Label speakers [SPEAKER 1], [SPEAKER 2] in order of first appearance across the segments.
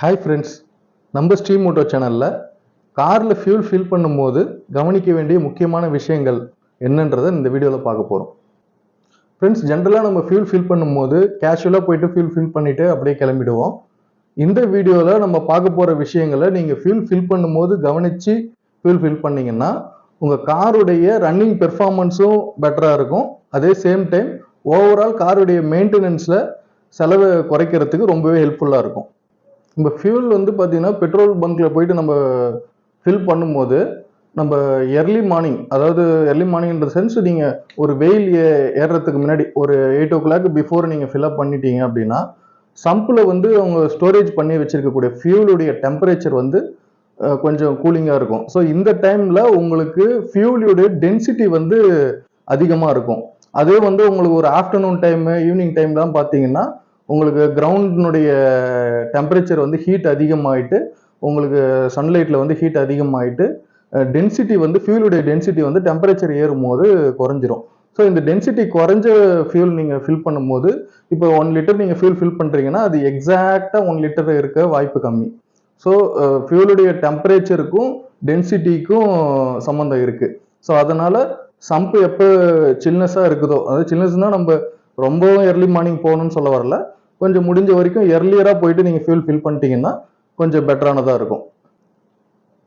[SPEAKER 1] Hi friends நம்ம stream moto சேனலில் காரில் ஃபியூல் ஃபில் பண்ணும்போது கவனிக்க வேண்டிய முக்கியமான விஷயங்கள் என்னன்றதை இந்த வீடியோவில் பார்க்க போகிறோம் ஃப்ரெண்ட்ஸ் ஜென்ரலாக நம்ம ஃபியூல் ஃபில் பண்ணும்போது கேஷுவலாக போயிட்டு ஃபியூல் ஃபில் பண்ணிவிட்டு அப்படியே கிளம்பிடுவோம். இந்த வீடியோவில் நம்ம பார்க்க போகிற விஷயங்களை நீங்கள் ஃபியூல் ஃபில் பண்ணும்போது கவனித்து ஃபியூல் ஃபில் பண்ணீங்கன்னா உங்கள் காருடைய ரன்னிங் பெர்ஃபார்மன்ஸும் பெட்டராக இருக்கும். அதே சேம் டைம் ஓவரால் காருடைய மெயின்டெனன்ஸில் செலவை குறைக்கிறதுக்கு ரொம்பவே ஹெல்ப்ஃபுல்லாக இருக்கும். நம்ம ஃபியூல் வந்து பார்த்தீங்கன்னா பெட்ரோல் பங்க்கில் போயிட்டு நம்ம ஃபில் பண்ணும்போது நம்ம எர்லி மார்னிங் அதாவது எர்லி மார்னிங்ன்ற சென்ஸ் நீங்கள் ஒரு வெயில் ஏறுறதுக்கு முன்னாடி ஒரு எயிட் ஓ கிளாக் பிஃபோர் நீங்கள் ஃபில்அப் பண்ணிட்டீங்க அப்படின்னா சம்பில் வந்து அவங்க ஸ்டோரேஜ் பண்ணி வச்சிருக்கக்கூடிய ஃபியூலுடைய டெம்பரேச்சர் வந்து கொஞ்சம் கூலிங்காக இருக்கும். ஸோ இந்த டைமில் உங்களுக்கு ஃபியூலுடைய டென்சிட்டி வந்து அதிகமாக இருக்கும். அதே வந்து உங்களுக்கு ஒரு ஆஃப்டர்நூன் டைமு ஈவினிங் டைம்லாம் பார்த்தீங்கன்னா உங்களுக்கு கிரவுண்டினுடைய டெம்பரேச்சர் வந்து ஹீட் அதிகமாகிட்டு உங்களுக்கு சன்லைட்டில் வந்து ஹீட் அதிகமாகிட்டு டென்சிட்டி வந்து ஃபியூலுடைய டென்சிட்டி வந்து டெம்பரேச்சர் ஏறும்போது குறைஞ்சிரும். ஸோ இந்த டென்சிட்டி குறைஞ்ச ஃபியூல் நீங்கள் ஃபில் பண்ணும்போது இப்போ ஒன் லிட்டர் நீங்கள் ஃபியூல் ஃபில் பண்ணுறீங்கன்னா அது எக்ஸாக்டாக ஒன் லிட்டர் இருக்க வாய்ப்பு கம்மி. ஸோ ஃபியூலுடைய டெம்பரேச்சருக்கும் டென்சிட்டிக்கும் சம்மந்தம் இருக்குது ஸோ அதனால் சம்பு எப்போ சில்னஸாக இருக்குதோ அதாவது சில்னஸ்னால் நம்ம ரொம்பவும் எர்லி மார்னிங் போகணும்னு சொல்ல வரல. கொஞ்சம் முடிஞ்ச வரைக்கும் எர்லியராக போயிட்டு நீங்கள் ஃபியூல் ஃபில் பண்ணிட்டீங்கன்னா கொஞ்சம் பெட்டரானதாக இருக்கும்.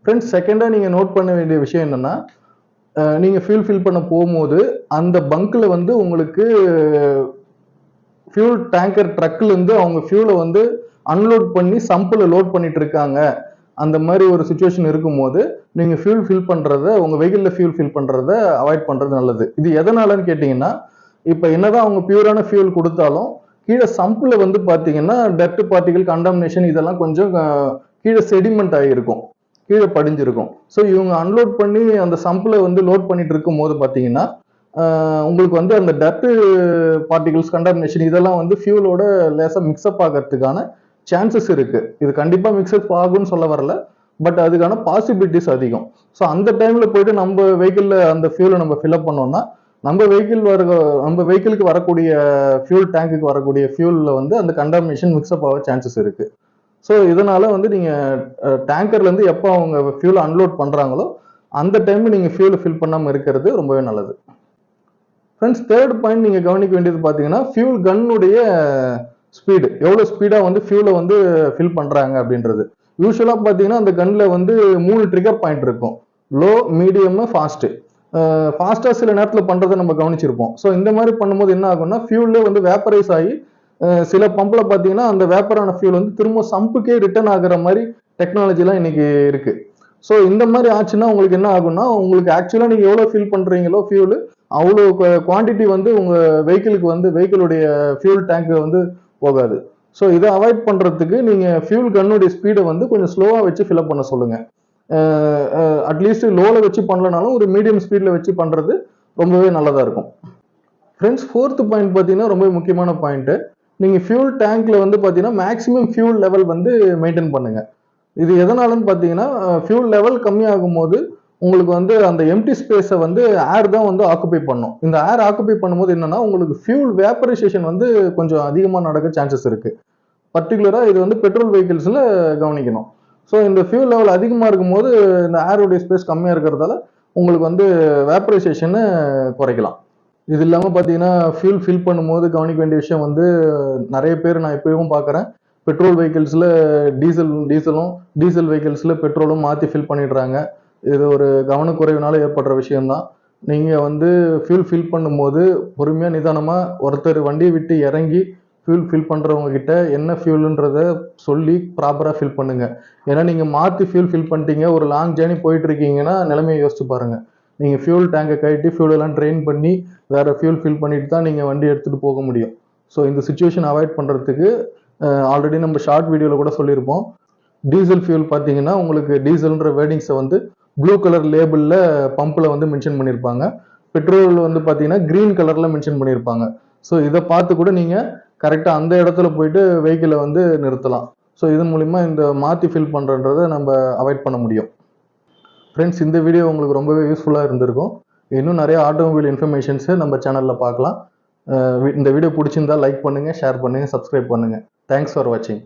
[SPEAKER 1] ஃப்ரெண்ட்ஸ் செகண்டாக நீங்கள் நோட் பண்ண வேண்டிய விஷயம் என்னென்னா நீங்கள் ஃபியூல் ஃபில் பண்ண போகும்போது அந்த பங்க்கில் வந்து உங்களுக்கு ஃபியூல் டேங்கர் ட்ரக்லேருந்து அவங்க ஃபியூலை வந்து அன்லோட் பண்ணி சம்பில் லோட் பண்ணிட்டு இருக்காங்க. அந்த மாதிரி ஒரு சுச்சுவேஷன் இருக்கும்போது நீங்கள் ஃபியூல் ஃபில் பண்ணுறத உங்கள் வெஹிக்கிளில் ஃபியூல் ஃபில் பண்ணுறத அவாய்ட் பண்ணுறது நல்லது. இது எதனாலன்னு கேட்டிங்கன்னா இப்போ என்னதான் அவங்க பியூரான ஃபியூல் கொடுத்தாலும் கீழே சம்பில் வந்து பார்த்தீங்கன்னா டெப்ட் பார்ட்டிகள் கண்டாமினேஷன் இதெல்லாம் கொஞ்சம் கீழே செடிமெண்ட் ஆகியிருக்கும். கீழே படிஞ்சிருக்கும். ஸோ இவங்க அன்லோட் பண்ணி அந்த சம்பில் வந்து லோட் பண்ணிட்டு இருக்கும் போது பார்த்தீங்கன்னா உங்களுக்கு வந்து அந்த டர்ட் பார்ட்டிகல்ஸ் கண்டாமினேஷன் இதெல்லாம் வந்து ஃபியூலோட லேசாக மிக்ஸ்அப் ஆகிறதுக்கான சான்சஸ் இருக்குது இது கண்டிப்பாக மிக்ஸ்அப் ஆகும்னு சொல்ல வரல. பட் அதுக்கான பாசிபிலிட்டிஸ் அதிகம். ஸோ அந்த டைமில் போயிட்டு நம்ம வெஹிக்கிளில் அந்த ஃபியூலை நம்ம ஃபில்அப் பண்ணோம்னா நம்ம வெஹிக்கிள் வர நம்ம வெஹிக்கிளுக்கு வரக்கூடிய ஃபியூல் டேங்குக்கு வரக்கூடிய ஃபியூலில் வந்து அந்த கண்டாமினேஷன் மிக்ஸ்அப் ஆக சான்சஸ் இருக்குது ஸோ இதனால வந்து நீங்கள் டேங்கர்லேருந்து எப்போ அவங்க ஃபியூல் அன்லோட் பண்ணுறாங்களோ அந்த டைமில் நீங்கள் ஃபியூல் ஃபில் பண்ணாமல் இருக்கிறது ரொம்பவே நல்லது. ஃப்ரெண்ட்ஸ் தேர்ட் பாயிண்ட் நீங்கள் கவனிக்க வேண்டியது பார்த்தீங்கன்னா ஃபியூல் கன்னுடைய ஸ்பீடு எவ்வளோ ஸ்பீடாக வந்து ஃபியூலை வந்து ஃபில் பண்ணுறாங்க அப்படின்றது. யூஸ்வலாக பார்த்தீங்கன்னா அந்த கன்னில் வந்து மூணு ட்ரிகர் பாயிண்ட் இருக்கும். லோ மீடியம் ஃபாஸ்ட்டு ஃபாஸ்ட்டாக சில நேரத்தில் பண்ணுறதை நம்ம கவனிச்சிருப்போம். ஸோ இந்த மாதிரி பண்ணும்போது என்ன ஆகும்னா ஃபியூல்லே வந்து வேப்பரைஸ் ஆகி சில பம்பில் பார்த்தீங்கன்னா அந்த வேப்பரான ஃபியூல் வந்து திரும்ப சம்புக்கே ரிட்டர்ன் ஆகிற மாதிரி டெக்னாலஜிலாம் இன்னைக்கு இருக்கு. ஸோ இந்த மாதிரி ஆச்சுன்னா உங்களுக்கு என்ன ஆகும்னா உங்களுக்கு ஆக்சுவலாக நீங்கள் எவ்வளோ ஃபில் பண்ணுறீங்களோ ஃபியூலு அவ்வளோ குவாண்டிட்டி வந்து உங்கள் வெஹிக்கிளுக்கு வந்து வெஹிக்கிளுடைய ஃபியூல் டேங்க்கு வந்து போகாது. ஸோ இதை அவாய்ட் பண்ணுறதுக்கு நீங்கள் ஃபியூல் கன்னுடைய ஸ்பீடை வந்து கொஞ்சம் ஸ்லோவாக வச்சு ஃபில்அப் பண்ண சொல்லுங்கள் அட்லீஸ்ட் லோவில் வச்சு பண்ணலனாலும் ஒரு மீடியம் ஸ்பீடில் வச்சு பண்ணுறது ரொம்பவே நல்லதாக இருக்கும். ஃப்ரெண்ட்ஸ் ஃபோர்த்து பாயிண்ட் பார்த்தீங்கன்னா ரொம்ப முக்கியமான பாயிண்ட்டு நீங்கள் ஃபியூல் டேங்க்கில் வந்து பார்த்தீங்கன்னா மேக்ஸிமம் ஃபியூல் லெவல் வந்து மெயின்டைன் பண்ணுங்கள் இது எதனாலன்னு பார்த்தீங்கன்னா ஃபியூல் லெவல் கம்மியாகும் போது உங்களுக்கு வந்து அந்த எம்டி ஸ்பேஸை வந்து ஏர் தான் வந்து ஆக்குபை பண்ணும். இந்த ஏர் ஆக்குபை பண்ணும்போது என்னன்னா உங்களுக்கு ஃபியூல் வேப்பரைசேஷன் வந்து கொஞ்சம் அதிகமாக நடக்க சான்சஸ் இருக்குது பர்டிகுலராக இது வந்து பெட்ரோல் வெஹிக்கிள்ஸில் கவனிக்கணும். ஸோ இந்த ஃபியூல் லெவல் அதிகமாக இருக்கும்போது இந்த ஏருடைய ஸ்பேஸ் கம்மியாக இருக்கிறதால உங்களுக்கு வந்து வேப்பரைசேஷனை குறைக்கலாம். இது இல்லாமல் பார்த்தீங்கன்னா ஃபியூல் ஃபில் பண்ணும்போது கவனிக்க வேண்டிய விஷயம் வந்து நிறைய பேர் நான் இப்போவும் பார்க்குறேன் பெட்ரோல் வெஹிக்கிள்ஸில் டீசல் டீசலும் டீசல் வெஹிக்கிள்ஸில் பெட்ரோலும் மாற்றி ஃபில் பண்ணிடுறாங்க. இது ஒரு கவனக்குறைவினால ஏற்படுற விஷயம்தான். நீங்கள் வந்து ஃபியூல் ஃபில் பண்ணும்போது பொறுமையாக நிதானமாக ஒருத்தர் வண்டியை விட்டு இறங்கி ஃபியூல் ஃபில் பண்ணுறவங்க கிட்ட என்ன ஃபியூலுன்றத சொல்லி ப்ராப்பராக ஃபில் பண்ணுங்கள் ஏன்னா நீங்கள் மாற்றி ஃபியூல் ஃபில் பண்ணிட்டீங்க ஒரு லாங் ஜேர்னி போயிட்டு இருக்கீங்கன்னா நிலைமையை யோசிச்சு பாருங்கள் நீங்கள் ஃபியூல் டேங்கை கழட்டி ஃபியூலெல்லாம் ட்ரெயின் பண்ணி வேறு ஃபியூல் ஃபில் பண்ணிட்டு தான் நீங்கள் வண்டி எடுத்துகிட்டு போக முடியும். ஸோ இந்த சுச்சுவேஷன் அவாய்ட் பண்ணுறதுக்கு ஆல்ரெடி நம்ம ஷார்ட் வீடியோவில் கூட சொல்லியிருப்போம். டீசல் ஃபியூல் பார்த்தீங்கன்னா உங்களுக்கு டீசல்ன்ற வேர்டிங்ஸை வந்து ப்ளூ கலர் லேபிளில் பம்பில் வந்து மென்ஷன் பண்ணியிருப்பாங்க பெட்ரோல் வந்து பார்த்தீங்கன்னா க்ரீன் கலரில் மென்ஷன் பண்ணியிருப்பாங்க ஸோ இதை பார்த்து கூட நீங்கள் கரெக்டாக அந்த இடத்துல போயிட்டு வெஹிக்கிளை வந்து நிறுத்தலாம். ஸோ இதன் மூலிமா இந்த மாற்றி ஃபில் பண்ணுறன்றதை நம்ம அவாய்ட் பண்ண முடியும். ஃப்ரெண்ட்ஸ் இந்த வீடியோ உங்களுக்கு ரொம்பவே யூஸ்ஃபுல்லாக இருந்திருக்கும். இன்னும் நிறைய ஆட்டோமொபைல் இன்ஃபர்மேஷன்ஸு நம்ம சேனலில் பார்க்கலாம். இந்த வீடியோ பிடிச்சிருந்தா லைக் பண்ணுங்கள் ஷேர் பண்ணுங்கள் சப்ஸ்கிரைப் பண்ணுங்கள் தேங்க்ஸ் ஃபார் வாட்சிங்